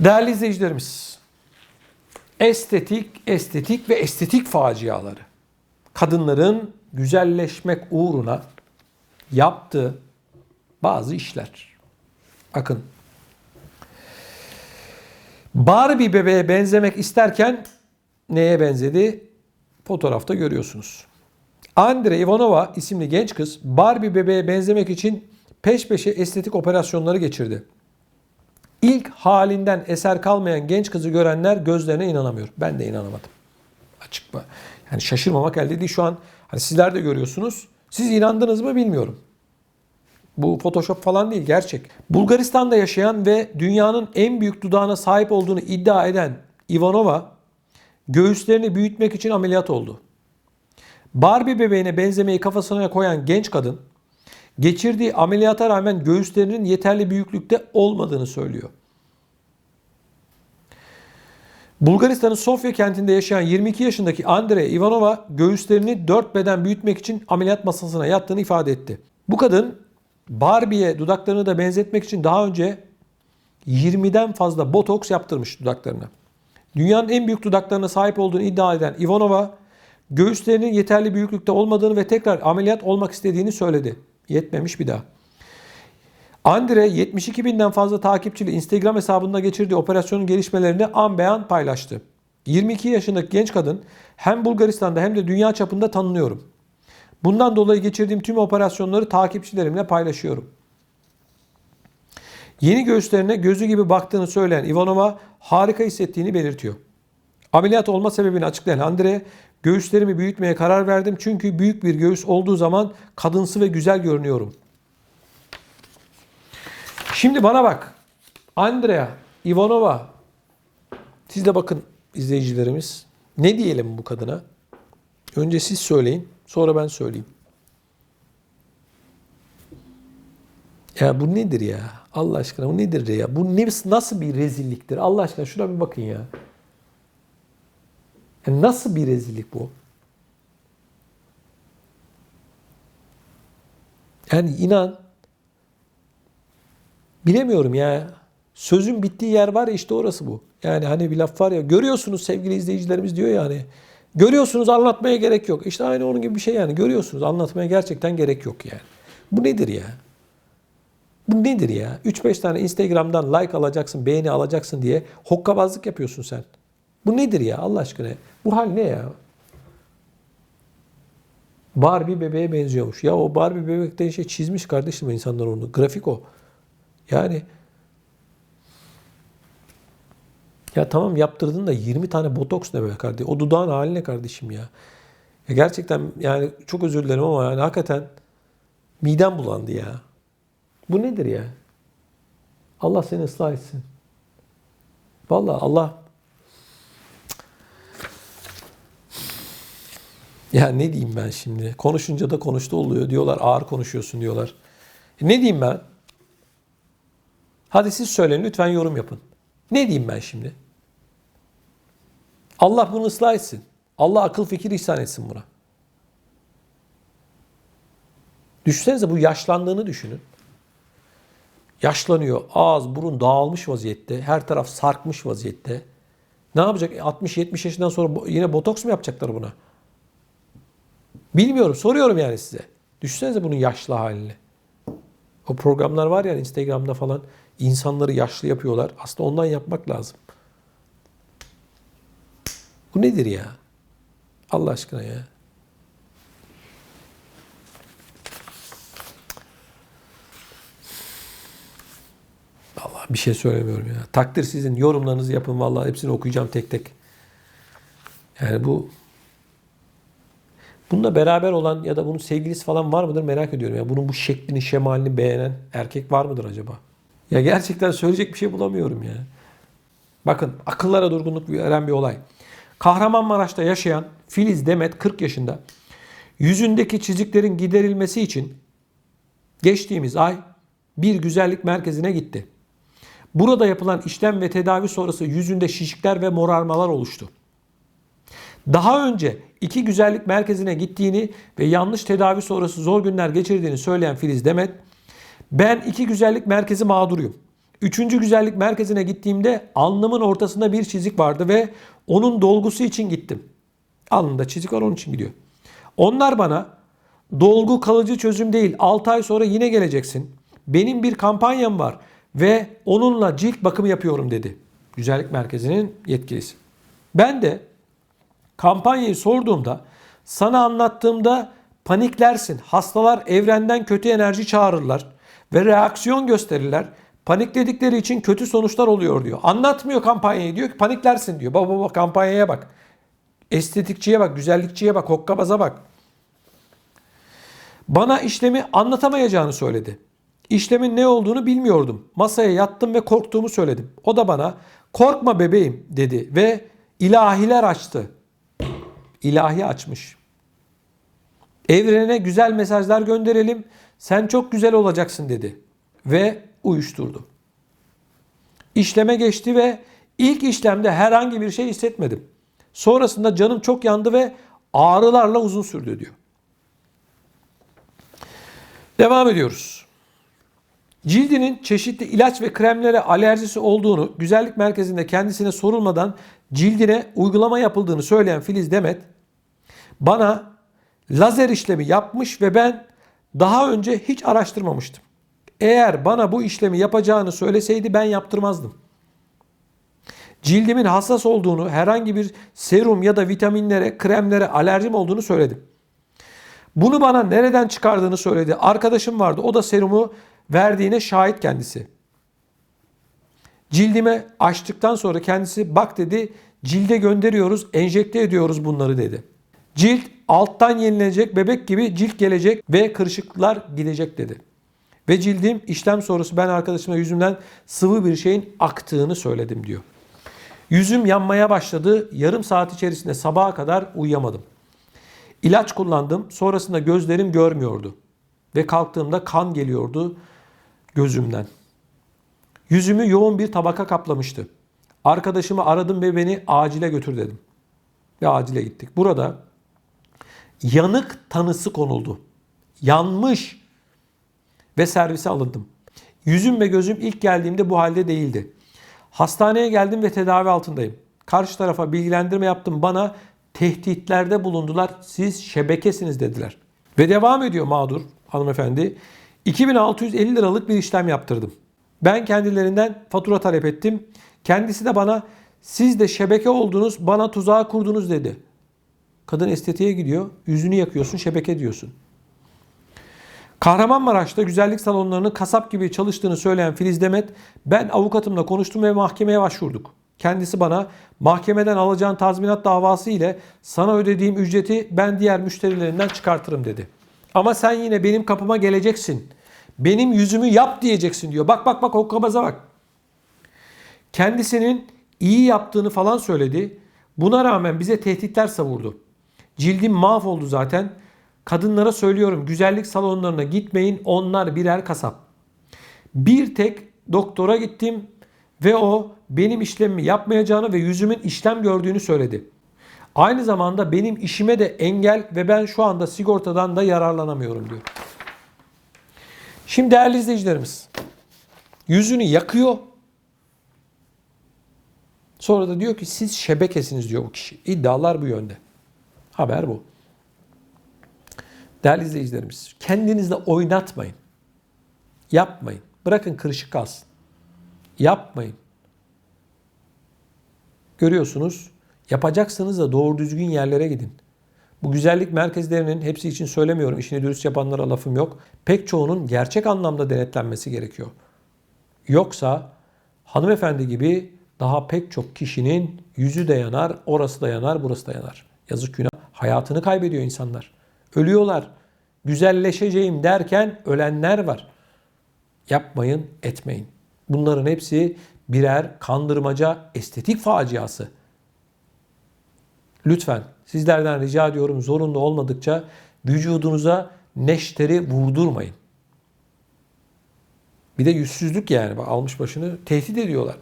Değerli izleyicilerimiz, estetik, estetik ve estetik faciaları. Kadınların güzelleşmek uğruna yaptığı bazı işler. Bakın. Barbie bebeğe benzemek isterken neye benzedi? Fotoğrafta görüyorsunuz. Andre Ivanova isimli genç kız Barbie bebeğe benzemek için peş peşe estetik operasyonları geçirdi. İlk halinden eser kalmayan genç kızı görenler gözlerine inanamıyor. Ben de inanamadım. Açık mı? Yani şaşırmamak elde değil. Şu an hani sizler de görüyorsunuz. Siz inandınız mı bilmiyorum. Bu Photoshop falan değil gerçek. Bulgaristan'da yaşayan ve dünyanın en büyük dudağına sahip olduğunu iddia eden Ivanova göğüslerini büyütmek için ameliyat oldu. Barbie bebeğine benzemeyi kafasına koyan genç kadın geçirdiği ameliyata rağmen göğüslerinin yeterli büyüklükte olmadığını söylüyor. Bulgaristan'ın Sofya kentinde yaşayan 22 yaşındaki Andrei Ivanova göğüslerini 4 beden büyütmek için ameliyat masasına yattığını ifade etti. Bu kadın Barbie'ye dudaklarını da benzetmek için daha önce 20'den fazla botoks yaptırmış dudaklarına. Dünyanın en büyük dudaklarına sahip olduğunu iddia eden Ivanova, göğüslerinin yeterli büyüklükte olmadığını ve tekrar ameliyat olmak istediğini söyledi. Yetmemiş bir daha. Andre 72 binden fazla takipçili Instagram hesabında geçirdiği operasyonun gelişmelerini an beyan paylaştı. 22 yaşındaki genç kadın hem Bulgaristan'da hem de dünya çapında tanınıyorum. Bundan dolayı geçirdiğim tüm operasyonları takipçilerimle paylaşıyorum. Yeni göğüslerine gözü gibi baktığını söyleyen Ivanova harika hissettiğini belirtiyor. Ameliyat olma sebebini açıklayan Andre, göğüslerimi büyütmeye karar verdim çünkü büyük bir göğüs olduğu zaman kadınsı ve güzel görünüyorum. Şimdi bana bak. Andrea Ivanova. Siz de bakın izleyicilerimiz. Ne diyelim bu kadına? Önce siz söyleyin. Sonra ben söyleyeyim. Ya bu nedir ya? Allah aşkına bu nedir ya? Bu nasıl bir rezilliktir? Allah aşkına şuna bir bakın ya. Ya nasıl bir rezillik bu? Yani inan bilemiyorum ya. Sözün bittiği yer var ya işte orası bu. Yani hani bir laf var ya görüyorsunuz sevgili izleyicilerimiz diyor ya hani. Görüyorsunuz anlatmaya gerek yok. İşte aynı onun gibi bir şey yani. Görüyorsunuz anlatmaya gerçekten gerek yok yani. Bu nedir ya? Bu nedir ya? 3-5 tane Instagram'dan like alacaksın, beğeni alacaksın diye hokkabazlık yapıyorsun sen. Bu nedir ya Allah aşkına? Bu hal ne ya? Barbie bebeğe benziyormuş. Ya o Barbie bebekten şey çizmiş kardeşim insanlar onu. Grafik o. Yani ya tamam yaptırdın da 20 tane botoks ne be kardeşim? O dudağın haline kardeşim ya. ya. Gerçekten yani çok özür dilerim ama yani hakikaten midem bulandı ya. Bu nedir ya? Allah seni ıslah etsin. Vallahi Allah Ya ne diyeyim ben şimdi? Konuşunca da konuştu oluyor diyorlar. Ağır konuşuyorsun diyorlar. E ne diyeyim ben? Hadi siz söyleyin lütfen yorum yapın. Ne diyeyim ben şimdi? Allah bunu ıslah etsin. Allah akıl fikir ihsan etsin buna. Düşünsenize bu yaşlandığını düşünün. Yaşlanıyor. Ağız, burun dağılmış vaziyette. Her taraf sarkmış vaziyette. Ne yapacak? 60-70 yaşından sonra yine botoks mu yapacaklar buna? Bilmiyorum. Soruyorum yani size. Düşünsenize bunun yaşlı halini. O programlar var ya Instagram'da falan insanları yaşlı yapıyorlar. Aslında ondan yapmak lazım. Bu nedir ya? Allah aşkına ya. Vallahi bir şey söylemiyorum ya. Takdir sizin. Yorumlarınızı yapın. Vallahi hepsini okuyacağım tek tek. Yani bu Bununla beraber olan ya da bunun sevgilisi falan var mıdır merak ediyorum. Ya bunun bu şeklini, şemalini beğenen erkek var mıdır acaba? Ya gerçekten söyleyecek bir şey bulamıyorum ya. Bakın akıllara durgunluk veren bir olay. Kahramanmaraş'ta yaşayan Filiz Demet 40 yaşında. Yüzündeki çiziklerin giderilmesi için geçtiğimiz ay bir güzellik merkezine gitti. Burada yapılan işlem ve tedavi sonrası yüzünde şişikler ve morarmalar oluştu. Daha önce iki güzellik merkezine gittiğini ve yanlış tedavi sonrası zor günler geçirdiğini söyleyen Filiz Demet, ben iki güzellik merkezi mağduruyum. Üçüncü güzellik merkezine gittiğimde alnımın ortasında bir çizik vardı ve onun dolgusu için gittim. Alnında çizik var onun için gidiyor. Onlar bana dolgu kalıcı çözüm değil 6 ay sonra yine geleceksin. Benim bir kampanyam var ve onunla cilt bakımı yapıyorum dedi. Güzellik merkezinin yetkilisi. Ben de kampanyayı sorduğumda sana anlattığımda paniklersin. Hastalar evrenden kötü enerji çağırırlar ve reaksiyon gösterirler. Panikledikleri için kötü sonuçlar oluyor diyor. Anlatmıyor kampanyayı diyor ki paniklersin diyor. Baba baba kampanyaya bak. Estetikçiye bak, güzellikçiye bak, hokkabaza bak. Bana işlemi anlatamayacağını söyledi. İşlemin ne olduğunu bilmiyordum. Masaya yattım ve korktuğumu söyledim. O da bana korkma bebeğim dedi ve ilahiler açtı. İlahi açmış. Evrene güzel mesajlar gönderelim. Sen çok güzel olacaksın dedi. Ve uyuşturdu. İşleme geçti ve ilk işlemde herhangi bir şey hissetmedim. Sonrasında canım çok yandı ve ağrılarla uzun sürdü diyor. Devam ediyoruz. Cildinin çeşitli ilaç ve kremlere alerjisi olduğunu güzellik merkezinde kendisine sorulmadan cildine uygulama yapıldığını söyleyen Filiz Demet bana lazer işlemi yapmış ve ben daha önce hiç araştırmamıştım. Eğer bana bu işlemi yapacağını söyleseydi ben yaptırmazdım. Cildimin hassas olduğunu, herhangi bir serum ya da vitaminlere, kremlere alerjim olduğunu söyledim. Bunu bana nereden çıkardığını söyledi. Arkadaşım vardı. O da serumu verdiğine şahit kendisi. Cildime açtıktan sonra kendisi bak dedi cilde gönderiyoruz, enjekte ediyoruz bunları dedi. Cilt alttan yenilenecek, bebek gibi cilt gelecek ve kırışıklıklar gidecek dedi. Ve cildim işlem sonrası ben arkadaşıma yüzümden sıvı bir şeyin aktığını söyledim diyor. Yüzüm yanmaya başladı. Yarım saat içerisinde sabaha kadar uyuyamadım. İlaç kullandım. Sonrasında gözlerim görmüyordu. Ve kalktığımda kan geliyordu gözümden. Yüzümü yoğun bir tabaka kaplamıştı. Arkadaşımı aradım ve beni acile götür dedim. Ve acile gittik. Burada yanık tanısı konuldu. Yanmış ve servise alındım. Yüzüm ve gözüm ilk geldiğimde bu halde değildi. Hastaneye geldim ve tedavi altındayım. Karşı tarafa bilgilendirme yaptım. Bana tehditlerde bulundular. Siz şebekesiniz dediler. Ve devam ediyor mağdur hanımefendi. 2650 liralık bir işlem yaptırdım. Ben kendilerinden fatura talep ettim. Kendisi de bana siz de şebeke oldunuz bana tuzağa kurdunuz dedi. Kadın estetiğe gidiyor. Yüzünü yakıyorsun şebeke diyorsun. Kahramanmaraş'ta güzellik salonlarının kasap gibi çalıştığını söyleyen Filiz Demet, ben avukatımla konuştum ve mahkemeye başvurduk. Kendisi bana mahkemeden alacağın tazminat davası ile sana ödediğim ücreti ben diğer müşterilerinden çıkartırım dedi. Ama sen yine benim kapıma geleceksin. Benim yüzümü yap diyeceksin diyor. Bak bak bak okkabaza bak. Kendisinin iyi yaptığını falan söyledi. Buna rağmen bize tehditler savurdu. Cildim mahvoldu zaten. Kadınlara söylüyorum güzellik salonlarına gitmeyin. Onlar birer kasap. Bir tek doktora gittim ve o benim işlemimi yapmayacağını ve yüzümün işlem gördüğünü söyledi. Aynı zamanda benim işime de engel ve ben şu anda sigortadan da yararlanamıyorum diyor. Şimdi değerli izleyicilerimiz yüzünü yakıyor. Sonra da diyor ki siz şebekesiniz diyor bu kişi. İddialar bu yönde. Haber bu. Değerli izleyicilerimiz kendinizle oynatmayın. Yapmayın. Bırakın kırışık kalsın. Yapmayın. Görüyorsunuz yapacaksınız da doğru düzgün yerlere gidin. Bu güzellik merkezlerinin hepsi için söylemiyorum. İşini dürüst yapanlara lafım yok. Pek çoğunun gerçek anlamda denetlenmesi gerekiyor. Yoksa hanımefendi gibi daha pek çok kişinin yüzü de yanar, orası da yanar, burası da yanar. Yazık günah. Hayatını kaybediyor insanlar. Ölüyorlar. Güzelleşeceğim derken ölenler var. Yapmayın, etmeyin. Bunların hepsi birer kandırmaca estetik faciası. Lütfen sizlerden rica ediyorum zorunlu olmadıkça vücudunuza neşteri vurdurmayın. Bir de yüzsüzlük yani almış başını tehdit ediyorlar.